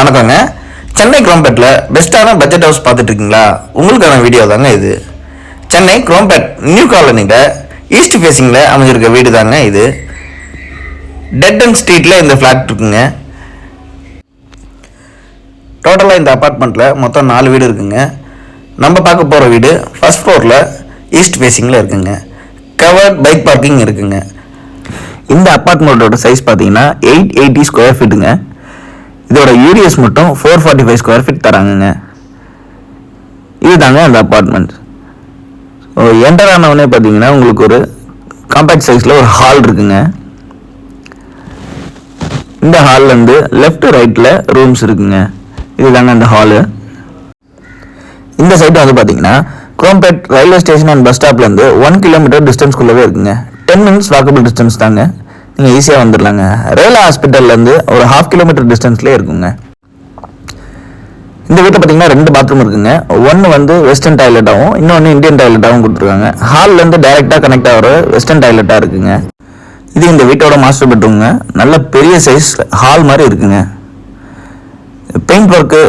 வணக்கங்க. சென்னை குரோம்பேட்டில் பெஸ்ட்டான budget house பார்த்துட்டு இருக்கீங்களா உங்களுக்கான வீடியோ தாங்க இது. சென்னை குரோம்பேட் நியூ காலனியில் ஈஸ்ட் ஃபேஸிங்கில் அமைஞ்சிருக்க வீடு தாங்க இது. டெட் அண்ட் ஸ்ட்ரீட்டில் இந்த ஃப்ளாட் இருக்குங்க. டோட்டலாக இந்த அப்பார்ட்மெண்ட்டில் மொத்தம் நாலு வீடு இருக்குங்க. நம்ம பார்க்க போகிற வீடு ஃபர்ஸ்ட் ஃப்ளோரில் ஈஸ்ட் ஃபேஸிங்கில் இருக்குங்க. கவர்ட் பைக் பார்க்கிங் இருக்குங்க. இந்த அப்பார்ட்மெண்ட்டோட சைஸ் பார்த்தீங்கன்னா எயிட் எயிட்டி ஸ்கொயர் ஃபீட்டுங்க இதோட யூடிஎஸ் மட்டும் four forty five square feet தராங்கங்க. இதுதாங்க அந்த அப்பார்ட்மெண்ட் ஸோ என்டர் ஆனவொடனே பார்த்தீங்கன்னா உங்களுக்கு ஒரு காம்பேக்ட் சைஸில் ஒரு ஹால் இருக்குங்க. இந்த ஹால்லேருந்து லெஃப்ட் ரைட்டில் ரூம்ஸ் இருக்குங்க. இதுதாங்க அந்த ஹாலு இந்த சைட்டு வந்து பார்த்தீங்கன்னா Chromepet railway station and bus ஸ்டாப்லேருந்து one kilometre டிஸ்டன்ஸ்குள்ளவே இருக்குங்க. டென் மினிட்ஸ் வாக்கபிள் டிஸ்டன்ஸ் தாங்க. நீங்கள் ஈஸியாக வந்துடலாங்க ரேலா ஹாஸ்பிட்டல்லேருந்து ஒரு ஹாஃப் கிலோமீட்டர் டிஸ்டன்ஸ்லேயே இருக்குங்க. இந்த வீட்டில் பார்த்தீங்கன்னா ரெண்டு பாத்ரூம் இருக்குங்க. ஒன்று வந்து வெஸ்டர்ன் டாய்லெட்டாகவும் இன்னொன்று இந்தியன் டாய்லெட்டாகவும் கொடுத்துருக்காங்க. ஹால்லேருந்து டைரெக்டாக கனெக்ட் ஆகிற வெஸ்டர்ன் டாய்லெட்டாக இருக்குங்க. இது இந்த வீட்டோட மாஸ்டர் பெட்ரூம்ங்க நல்ல பெரிய சைஸ் ஹால் மாதிரி இருக்குங்க. பெயிண்ட் ஒர்க்கு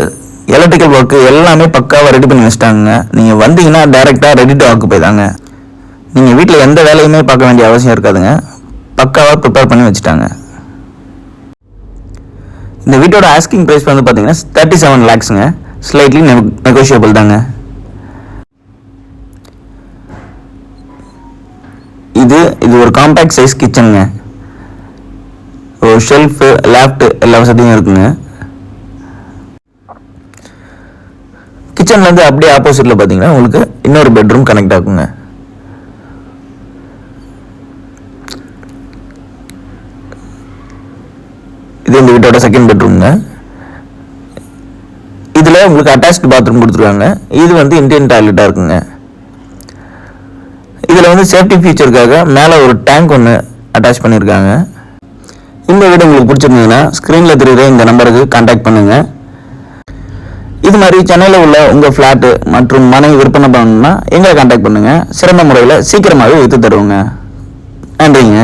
எலக்ட்ரிக்கல் ஒர்க்கு எல்லாமே பக்காவாக ரெடி பண்ணி வச்சிட்டாங்க நீங்கள் வந்தீங்கன்னா டைரெக்டாக ரெடி டு ஆக்குப்பை தாங்க. நீங்கள் வீட்டில் எந்த வேலையுமே பார்க்க வேண்டிய அவசியம் இருக்காதுங்க. பக்காவாக ப்ரிப்பேர் பண்ணி வச்சுட்டாங்க. இந்த வீட்டோட ஆஸ்கிங் ப்ரைஸ் வந்து பார்த்தீங்கன்னா தேர்ட்டி செவன் லேக்ஸுங்க ஸ்லைட்லி நெகோஷியபிள் தாங்க. இது இது ஒரு காம்பேக்ட் சைஸ் கிச்சனுங்க ஒரு ஷெல்ஃபு லேப்ட் எல்லா வசதியும் இருக்குங்க. கிச்சன்லேருந்து அப்படியே ஆப்போசிட்டில் பார்த்தீங்கன்னா உங்களுக்கு இன்னொரு பெட்ரூம் கனெக்ட் ஆகுங்க. இது இந்த வீட்டோட செகண்ட் பெட்ரூம்ங்க இதில் உங்களுக்கு அட்டாச்டு பாத்ரூம் கொடுத்துருக்காங்க. இது வந்து இந்தியன் டாய்லெட்டாக இருக்குங்க. இதில் வந்து சேஃப்டி ஃபீச்சருக்காக மேலே ஒரு டேங்க் ஒன்று அட்டாச் பண்ணியிருக்காங்க இந்த வீடு உங்களுக்கு பிடிச்சிருந்ததுன்னா ஸ்க்ரீனில் தெரியுற இந்த நம்பருக்கு கான்டாக்ட் பண்ணுங்கள் இது மாதிரி சென்னையில் உள்ள உங்கள் ஃப்ளாட்டு மற்றும் மனை விற்பனை பண்ணணும்னா எங்களை கான்டாக்ட் பண்ணுங்கள் சிறந்த முறையில் சீக்கிரமாகவே விற்று தருவோங்க. நன்றிங்க.